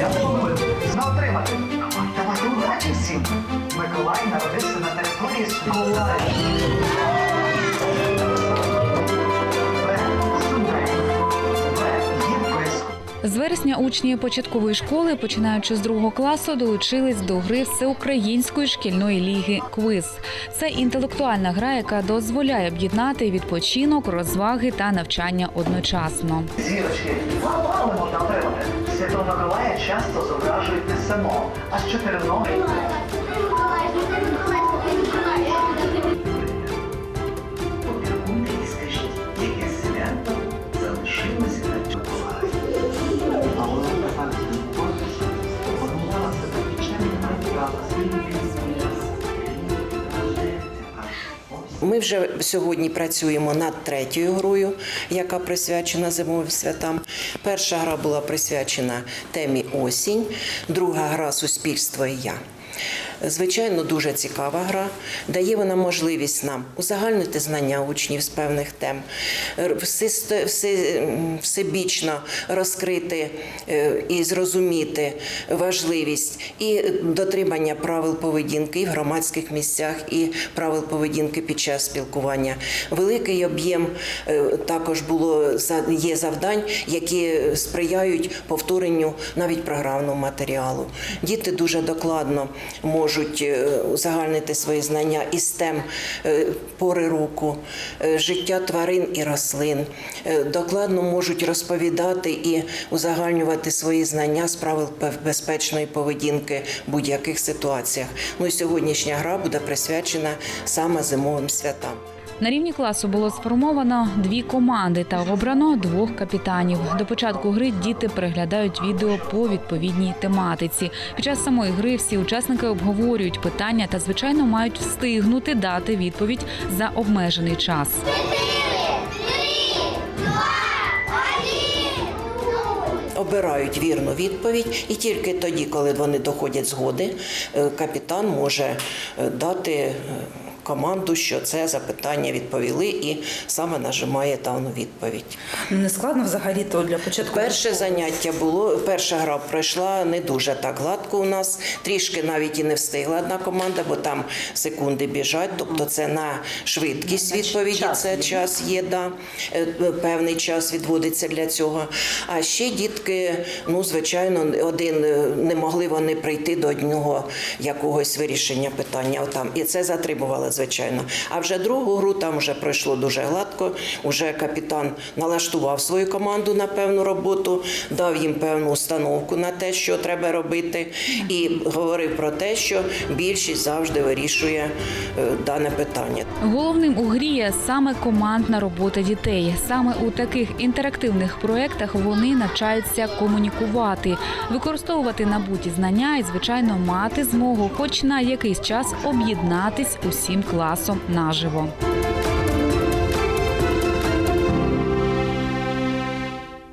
Я пропоную не тримати. Давайте удачі всім. Миколай народився на території Миколаїв. З вересня учні початкової школи, починаючи з другого класу, долучились до гри всеукраїнської шкільної ліги Квиз. Це інтелектуальна гра, яка дозволяє об'єднати відпочинок, розваги та навчання одночасно. Зірочки, запалимо можна отримати. Святого Миколая часто зображують не само, а з чотириногий. Ми вже сьогодні працюємо над третьою грою, яка присвячена зимовим святам. Перша гра була присвячена темі осінь, друга гра суспільство і я. Звичайно, дуже цікава гра. Дає вона можливість нам узагальнити знання учнів з певних тем, всебічно розкрити е, і зрозуміти важливість і дотримання правил поведінки і в громадських місцях, і правил поведінки під час спілкування. Великий об'єм е, також було є завдань, які сприяють повторенню навіть програмного матеріалу. Діти дуже докладно можуть е, узагальнити свої знання із тем е, пори року, е, життя тварин і рослин. Докладно можуть розповідати і узагальнювати свої знання з правил безпечної поведінки в будь-яких ситуаціях. Ну і сьогоднішня гра буде присвячена саме зимовим святам. На рівні класу було сформовано дві команди та обрано двох капітанів. До початку гри діти переглядають відео по відповідній тематиці. Під час самої гри всі учасники обговорюють питання та, звичайно, мають встигнути дати відповідь за обмежений час. обирають вірну відповідь, і тільки тоді, коли вони доходять згоди, е, капітан може е, дати е, команду, що це запитання відповіли, і саме нажимає дану відповідь. Не складно взагалі то для початку. Перше заняття було, перша гра пройшла не дуже так гладко у нас. Трішки навіть і не встигла одна команда, бо там секунди біжать. Тобто це на швидкість відповіді. Це час є, да. Е, певний час відводиться для цього. А ще дітки, ну звичайно, один е, не могли вони прийти до одного якогось вирішення питання. Отам. І це затримувало, звичайно. А вже другу гру там вже пройшло дуже гладко. Уже капітан налаштував свою команду на певну роботу, дав їм певну установку на те, що треба робити, і говорив про те, що більшість завжди вирішує е, дане питання. Головним у грі є саме командна робота дітей. Саме у таких інтерактивних проєктах вони навчаються комунікувати, використовувати набуті знання і, звичайно, мати змогу, хоч на якийсь час об'єднатись усім класом наживо.